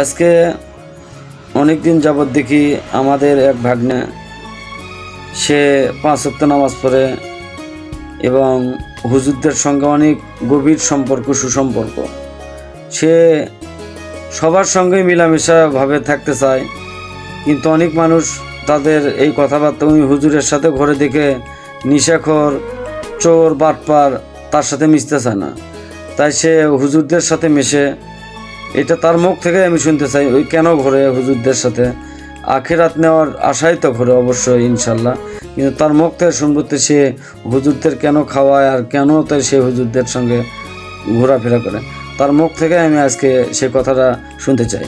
আজকে অনেক দিন যাবৎ দেখি আমাদের এক ভাগ্নে, সে পাঁচ ওয়াক্ত নামাজ পড়ে এবং হুজুরদের সঙ্গে অনেক গভীর সম্পর্ক, সুসম্পর্ক। সে সবার সঙ্গে মিলামেশাভাবে থাকতে চায়, কিন্তু অনেক মানুষ তাদের এই কথাবার্তা উনি হুজুরের সাথে ঘরে দেখে নিশাখর, চোর, বাটপার তার সাথে মিশতে চায় না। তাই সে হুজুরদের সাথে মিশে এটা তার মুখ থেকে আমি শুনতে চাই। ওই কেন ঘরে হুজুরদের সাথে? আখেরাত নেওয়ার আশাই তো ঘরে অবশ্যই, ইনশাল্লাহ। কিন্তু তার মুখ থেকে শুনব তো সে হুজুরদের কেন খাওয়ায় আর কেন তাই সে হুজুরদের সঙ্গে ঘোরাফেরা করে? তার মুখ থেকে আমি আজকে সে কথাটা শুনতে চাই।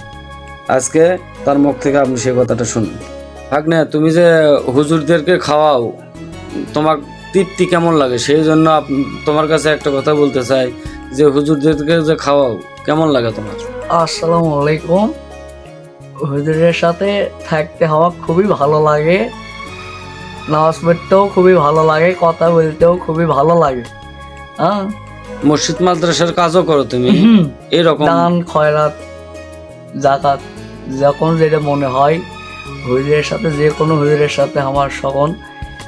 আজকে তার মুখ থেকে আপনি সে কথাটা শুনুন। ভাগ্নে, তুমি যে হুজুরদেরকে খাওয়াও, তোমার তৃপ্তি কেমন লাগে? সেই জন্য তোমার কাছে একটা কথা বলতে চাই যে হুজুরদেরকে যে খাওয়াও, কেমন লাগে তোমার? আসসালামু আলাইকুম হুজুরের সাথে থাকতে হওয়া খুবই ভালো লাগে। নামাজ পড়তেও খুবই ভালো লাগে কথা বলতেও খুবই ভালো লাগে। হ্যাঁ মসজিদ মাদ্রাসার কাজও করো তুমি। এরকম দান খয়রাত জাকাত যখন যেটা মনে হয় হুজুরের সাথে যে কোনো হুজুরের সাথে আমার সখন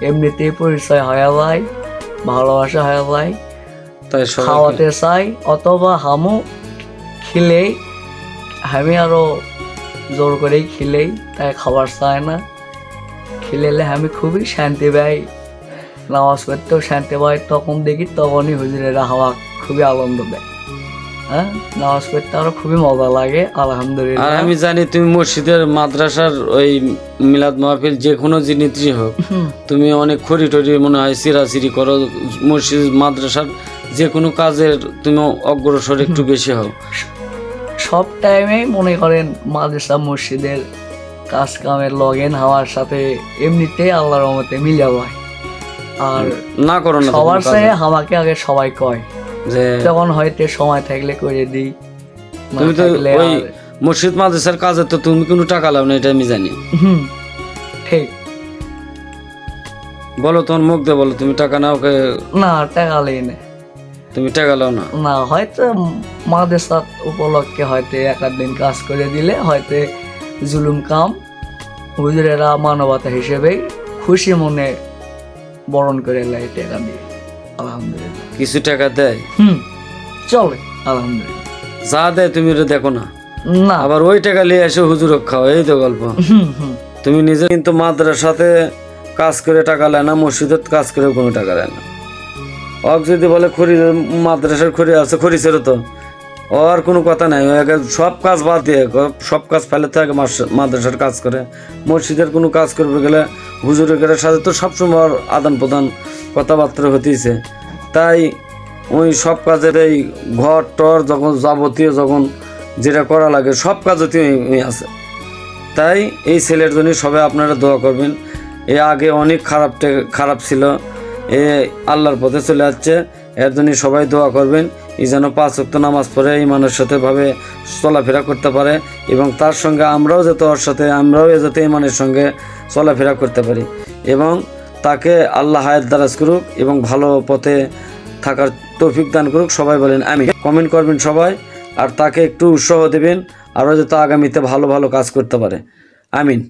এমনিতেই পরিচয় হয়ে যায় ভালোবাসা হয়ে যায়। তাই খাওয়াতে চাই অথবা হামু খিলেই আমি আরও জোর করেই খিলেই তাই খাবার চায় না। খিলেলে আমি খুবই শান্তি পাই। নামাজ পড়তেও শান্তি পাই তখন দেখি তখনই হুজুরেরা হাওয়া খুবই আনন্দ দেয়। হ্যাঁ? নামাজ পড়তে আরও খুবই মজা লাগে আর আলহামদুলিল্লাহ আমি জানি তুমি মসজিদের মাদ্রাসার ওই মিলাদ মাহফিল যে কোনো জিনিসই হোক তুমি অনেক খড়ি টড়ি মনে হয় চিরাচিরি করো মসজিদ মাদ্রাসার যে কোনো কাজের তুমি অগ্রসর একটু বেশি হও। সব টাইমেই মনে করেন মাদ্রাসা মসজিদের কাজ কামের লগেন হওয়ার সাথে এমনিতে আল্লাহর রহমতে মিলে যায় আর না করো না সবার সাথে আমাকে আগে সবাই কয় যে যখন হয়তো সময় থাকলে করে দিই তুমি তো ওই মসজিদ মাদ্রাসার কাজে তো তুমি কোনো টাকা লাও না এটা আমি জানি। হুম, ঠিক। বলো তোমার মুখ দিয়ে বলো তুমি টাকা নাও না টাকা লেই না। তুমি টাকা লাও না। না হয়তো মাদ্রাসাত উপলক্ষে হয়তো এক দিন কাজ করে দিলে হয়তো জুলুম কাম হুজুরেরা মানবতা হিসেবে খুশি মনে বরণ করে লাই টাকা দিয়ে। আলহামদুলিল্লাহ। কিছু টাকা দেয়? হুম চলে আলহামদুলিল্লাহ। যা দেয় তুমি ওটা দেখো না। না। আবার ওই টাকা নিয়ে এসে হুজুর খাও এই তো গল্প। তুমি নিজে কিন্তু মাদ্রাসাতে কাজ করে টাকা নেয় না মসজিদের কাজ করে কোনো টাকা দেয় না। অক যদি বলে খড়ি, মাদ্রাসার খড়ি আছে, খড়ি ছেড়ে তো। ওর কোনো কথা নাই সব কাজ বাদ দিয়ে সব কাজ ফেলে থাকে মাদ্রাসার কাজ করে। মসজিদের কোনো কাজ করবে গেলে হুজুরের সাথে তো সবসময় ওর আদান প্রদান কথাবার্তা হতেইছে তাই ওই সব কাজের এই ঘর, টর যখন যাবতীয় যখন যেটা করা লাগে, সব কাজেতেই আছে। তাই এই ছেলের জন্য সবাই আপনারা দোয়া করবেন। এ আগে অনেক খারাপটা খারাপ ছিল। এ আল্লাহর পথে চলে যাচ্ছে। এর জন্য সবাই দোয়া করবেন, এই যেন পাঁচ ওয়াক্ত নামাজ পড়ে এই মানুষের সাথে ভাবে চলাফেরা করতে পারে এবং তার সঙ্গে আমরাও যাতে ওর সাথে, আমরাও যাতে এই মানুষের সঙ্গে চলাফেরা করতে পারি এবং তাকে আল্লাহ হায়াত দারাজ করুক এবং ভালো পথে থাকার তৌফিক দান করুক। সবাই বলেন আমি কমেন্ট করবেন সবাই আর তাকে একটু উৎসাহ দেবেন আরও যাতে আগামীতে ভালো ভালো কাজ করতে পারে। আমিন।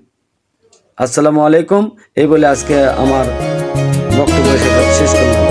আসসালামু আলাইকুম, এই বলে আজকে আমার বক্তব্য শেষ করলাম।